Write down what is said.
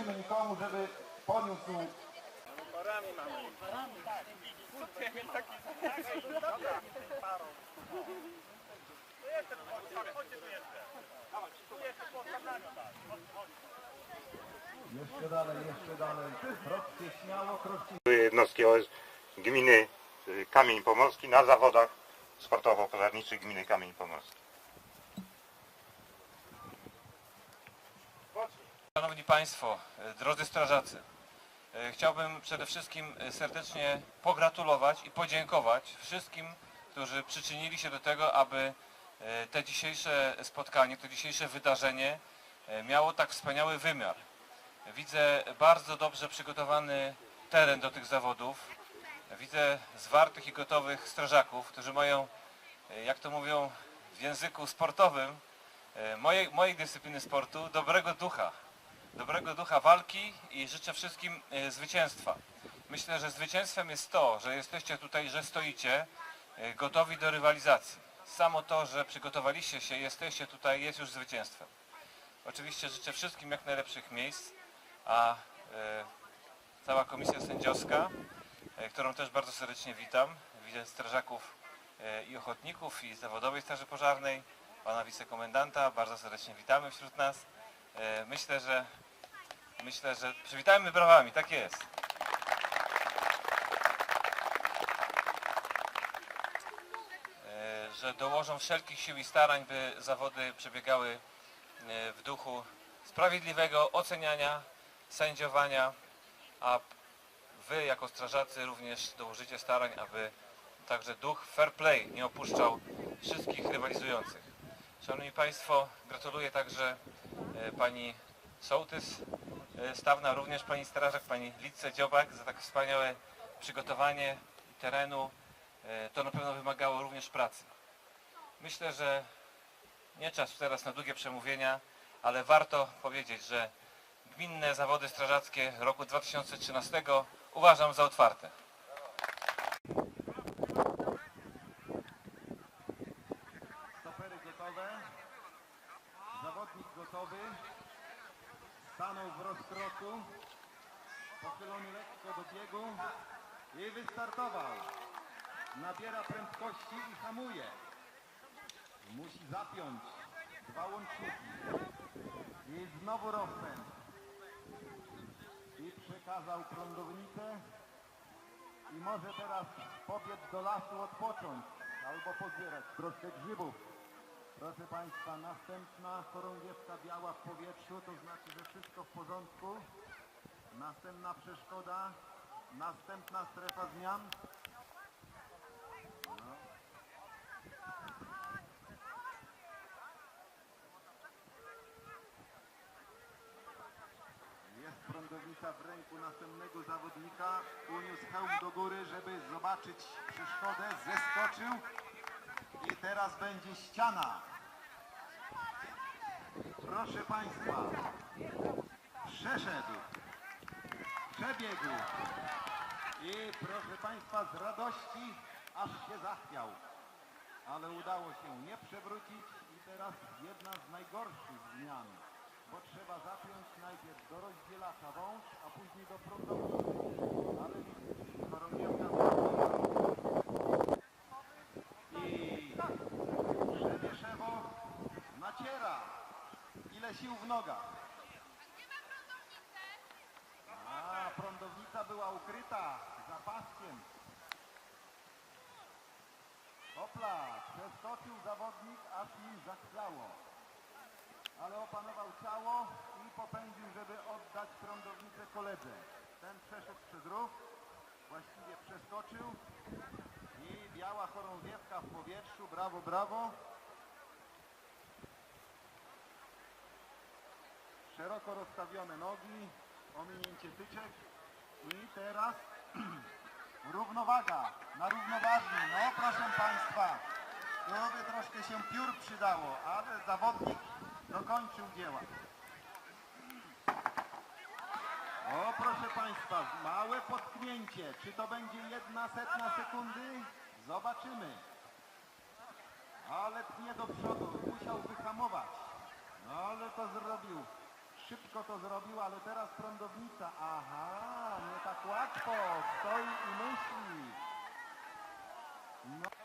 życzymy nikomu, żeby poniósł Jeszcze dalej, jeszcze dalej. Kroczcie śmiało, kroczcie jednostki OS gminy y, Kamień Pomorski na zawodach sportowo-pożarniczych gminy Kamień Pomorski. Szanowni Państwo, e, drodzy strażacy, e, chciałbym przede wszystkim e, serdecznie pogratulować i podziękować wszystkim, którzy przyczynili się do tego, aby te dzisiejsze spotkanie, to dzisiejsze wydarzenie miało tak wspaniały wymiar. Widzę bardzo dobrze przygotowany teren do tych zawodów. Widzę zwartych i gotowych strażaków, którzy mają, jak to mówią w języku sportowym, mojej, mojej dyscypliny sportu, dobrego ducha dobrego ducha walki i życzę wszystkim e, zwycięstwa. Myślę, że zwycięstwem jest to, że jesteście tutaj, że stoicie e, gotowi do rywalizacji. Samo to, że przygotowaliście się, jesteście tutaj, jest już zwycięstwem. Oczywiście życzę wszystkim jak najlepszych miejsc, a e, cała komisja sędziowska, którą też bardzo serdecznie witam, widzę strażaków i ochotników i zawodowej straży pożarnej, pana wicekomendanta, bardzo serdecznie witamy wśród nas. Myślę, że myślę, że przywitajmy brawami, tak jest. E, Że dołożą wszelkich sił i starań, by zawody przebiegały e, w duchu sprawiedliwego oceniania, sędziowania, a wy jako strażacy również dołożycie starań, aby także duch fair play nie opuszczał wszystkich rywalizujących. Szanowni Państwo, gratuluję także e, pani sołtys stawna, również pani strażak, pani Lidce Dziobak za tak wspaniałe przygotowanie terenu. E, To na pewno wymagało również pracy. Myślę, że nie czas teraz na długie przemówienia, ale warto powiedzieć, że gminne zawody strażackie roku 2013 uważam za otwarte. W rozkroku. Pochylony lekko do biegu. I wystartował. Nabiera prędkości i hamuje. Musi zapiąć dwa łączniki. I znowu rozpęd. I przekazał prądownicę. I może teraz pobiec do lasu odpocząć albo pozbierać troszkę grzybów. Proszę Państwa, następna chorągiewka biała w powietrzu, to znaczy, że wszystko w porządku. Następna przeszkoda, następna strefa zmian. No. Jest prądownica w ręku następnego zawodnika. Uniósł hełm do góry, żeby zobaczyć przeszkodę. Zeskoczył. I teraz będzie ściana. Proszę Państwa. Przeszedł. Przebiegł. I proszę Państwa z radości aż się zachwiał. Ale udało się nie przewrócić i teraz jedna z najgorszych zmian. Bo trzeba zapiąć najpierw do rozdzielacza wąż, a później do prądownicy. Ale chorągiewka i Przewieszewo naciera. Ile sił w nogach. A, prądownica była ukryta za paskiem. Hopla, przeskoczył zawodnik, aż nim zachwiało. Ale opanował ciało i popędził, żeby oddać prądownicę koledze. Ten przeszedł przez ruch, właściwie przeskoczył i biała chorągiewka w powietrzu. Brawo, brawo. Szeroko rozstawione nogi, ominięcie tyczek i teraz równowaga na równoważni. No proszę Państwa, tu by troszkę się piór przydało, ale zawodnik dokończył dzieła. O proszę Państwa, małe potknięcie. Czy to będzie jedna setna sekundy? Zobaczymy. Ale tnie do przodu, musiał wyhamować. No ale to zrobił. Szybko to zrobił, ale teraz prądownica. Aha, nie tak łatwo. Stoi i myśli. No.